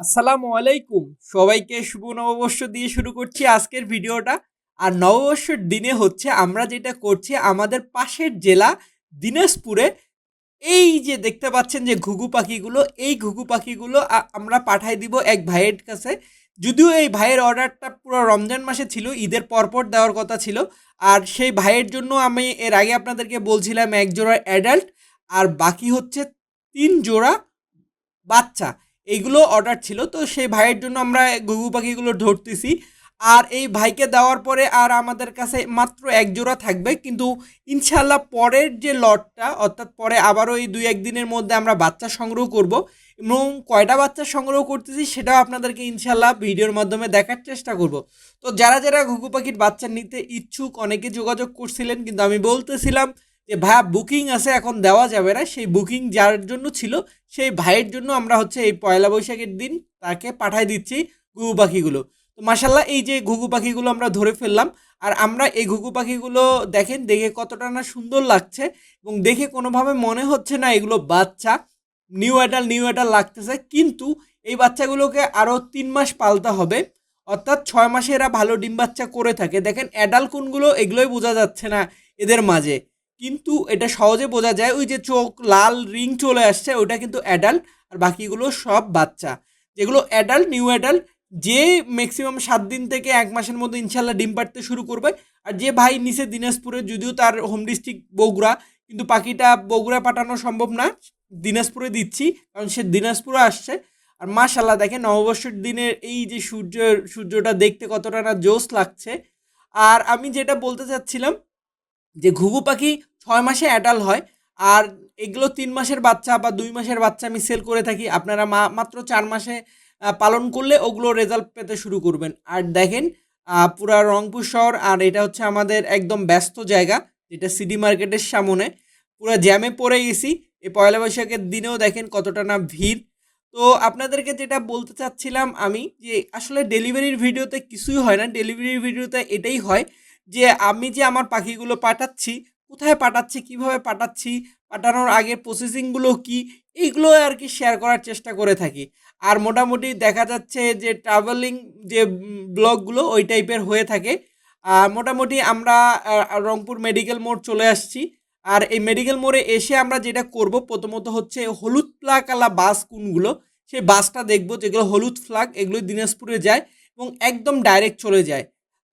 আসসালামু আলাইকুম। সবাইকে শুভ নববর্ষ দিয়ে শুরু করছি আজকের ভিডিওটা। আর নববর্ষের দিনে হচ্ছে আমরা যেটা করছি, আমাদের পাশের জেলা দিনাজপুরে এই যে দেখতে পাচ্ছেন যে ঘুঘু পাখিগুলো, এই ঘুঘু পাখিগুলো আমরা পাঠাই দিব এক ভাইয়ের কাছে। যদিও এই ভাইয়ের অর্ডারটা পুরো রমজান মাসে ছিল, ঈদের পরপর দেওয়ার কথা ছিল। আর সেই ভাইয়ের জন্য আমি এর আগে আপনাদেরকে বলছিলাম এক জোড়া অ্যাডাল্ট আর বাকি হচ্ছে তিন জোড়া বাচ্চা। এইগুলো অর্ডার ছিল। তো সেই ভাইয়ের জন্য আমরা ঘুঘু পাখিগুলো ধরতেছি। আর এই ভাইকে দেওয়ার পরে আর আমাদের কাছে মাত্র এক জোড়া থাকবে। কিন্তু ইনশাল্লাহ পরের যে লটটা, অর্থাৎ পরে আবারও এই দুই একদিনের মধ্যে আমরা বাচ্চা সংগ্রহ করব এবং কয়টা বাচ্চা সংগ্রহ করতেছি সেটাও আপনাদেরকে ইনশাল্লাহ ভিডিওর মাধ্যমে দেখার চেষ্টা করব। তো যারা যারা ঘুঘু পাখির বাচ্চা নিতে ইচ্ছুক, অনেকে যোগাযোগ করছিলেন, কিন্তু আমি বলতেছিলাম যে ভাইয়া বুকিং আছে এখন দেওয়া যাবে না, সেই বুকিং যার জন্য ছিল, সেই ভাইয়ের জন্য আমরা হচ্ছে এই পয়লা বৈশাখের দিন তাকে পাঠাই দিচ্ছি ঘুঘু পাখিগুলো। তো মাসাল্লাহ এই যে ঘুঘু পাখিগুলো আমরা ধরে ফেললাম, আর আমরা এই ঘুঘু পাখিগুলো দেখেন, দেখে কতটা না সুন্দর লাগছে এবং দেখে কোনোভাবে মনে হচ্ছে না এগুলো বাচ্চা। নিউ অ্যাডাল নিউ অ্যাডাল লাগতেছে, কিন্তু এই বাচ্চাগুলোকে আরও তিন মাস পালতে হবে, অর্থাৎ ছয় মাসে এরা ভালো ডিম বাচ্চা করে থাকে। দেখেন অ্যাডাল কোনগুলো, এগুলোই বোঝা যাচ্ছে না এদের মাঝে। কিন্তু এটা সহজে বোঝা যায় ওই যে চোখ, লাল রিং চলে আসছে ওটা কিন্তু অ্যাডাল্ট আর বাকিগুলো সব বাচ্চা। যেগুলো অ্যাডাল্ট নিউ অ্যাডাল্ট যে ম্যাক্সিমাম সাত দিন থেকে এক মাসের মধ্যে ইনশাল্লাহ ডিম পাড়তে শুরু করবে। আর যে ভাই নিচে দিনাজপুরে, যদিও তার হোম ডিস্ট্রিক্ট বগুড়া, কিন্তু পাখিটা বগুড়া পাঠানো সম্ভব না। দিনাজপুরে দিচ্ছি, কারণ সে দিনাজপুরে আসছে। আর মাশাল্লাহ দেখে নববর্ষের দিনের এই যে সূর্য, সূর্যটা দেখতে কতটা না জোশ লাগছে। আর আমি যেটা বলতে চাচ্ছিলাম যে ঘুঘু পাখি ছয় মাসে অ্যাডাল হয় আর এগুলো তিন মাসের বাচ্চা বা দুই মাসের বাচ্চা আমি সেল করে থাকি। আপনারা মা, মাত্র চার মাসে পালন করলে ওগুলো রেজাল্ট পেতে শুরু করবেন। আর দেখেন পুরা রংপুর শহর আর এটা হচ্ছে আমাদের একদম ব্যস্ত জায়গা, যেটা সিডি মার্কেটের সামনে। পুরো জ্যামে পড়ে গেছি। এই পয়লা বৈশাখের দিনেও দেখেন কতটা না ভিড়। তো আপনাদেরকে যেটা বলতে চাচ্ছিলাম আমি যে আসলে ডেলিভারির ভিডিওতে কিছুই হয় না। ডেলিভারির ভিডিওতে এটাই হয় যে আমি যে আমার পাখিগুলো পাঠাচ্ছি, কোথায় পাঠাচ্ছি, কীভাবে পাঠাচ্ছি, পাঠানোর আগের প্রসেসিংগুলো কি, এইগুলো আর কি শেয়ার করার চেষ্টা করে থাকি। আর মোটামুটি দেখা যাচ্ছে যে ট্রাভেলিং যে ব্লগগুলো ওই টাইপের হয়ে থাকে। আর মোটামুটি আমরা রংপুর মেডিকেল মোড় চলে আসছি। আর এই মেডিকেল মোড়ে এসে আমরা যেটা করব প্রথমত হচ্ছে হলুদ ফ্লাগওয়ালা বাস কোনগুলো, সেই বাসটা দেখব যেগুলো হলুদ ফ্ল্যাগ এগুলো দিনাজপুরে যায় এবং একদম ডাইরেক্ট চলে যায়।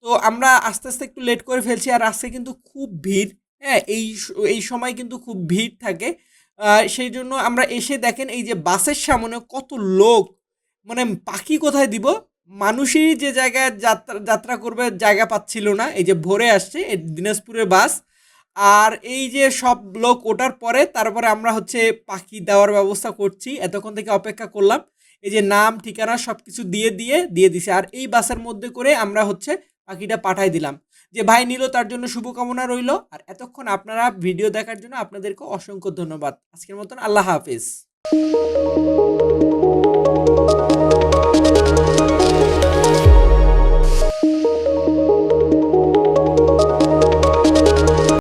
তো আমরা আস্তে আস্তে একটু লেট করে ফেলছি আর আজকে কিন্তু খুব ভিড় হ্যাঁ এই এই সময় কিন্তু খুব ভিড় থাকে। সেই জন্য আমরা এসে দেখেন এই যে বাসের সামনে কত লোক মানে পাখি কোথায় দিব? মানুষই যে জায়গায় যাত্রা যাত্রা করবে জায়গা পাচ্ছিল না। এই যে ভোরে আসছে দিনাজপুরের বাস। আর এই যে সব লোক ওঠার পরে তারপরে আমরা হচ্ছে পাখি দেওয়ার ব্যবস্থা করছি। এতক্ষণ থেকে অপেক্ষা করলাম। এই যে নাম, ঠিকানা সব কিছু দিয়ে দিয়ে দিয়ে দিছে। আর এই বাসের মধ্যে করে আমরা হচ্ছে পাখিটা পাঠাই দিলাম। যে ভাই নিল, তার জন্য শুভকামনা রইল। আর এতক্ষণ আপনারা ভিডিও দেখার জন্য আপনাদেরকে অসংখ্য ধন্যবাদ। আজকের মতন আল্লাহ হাফিজ।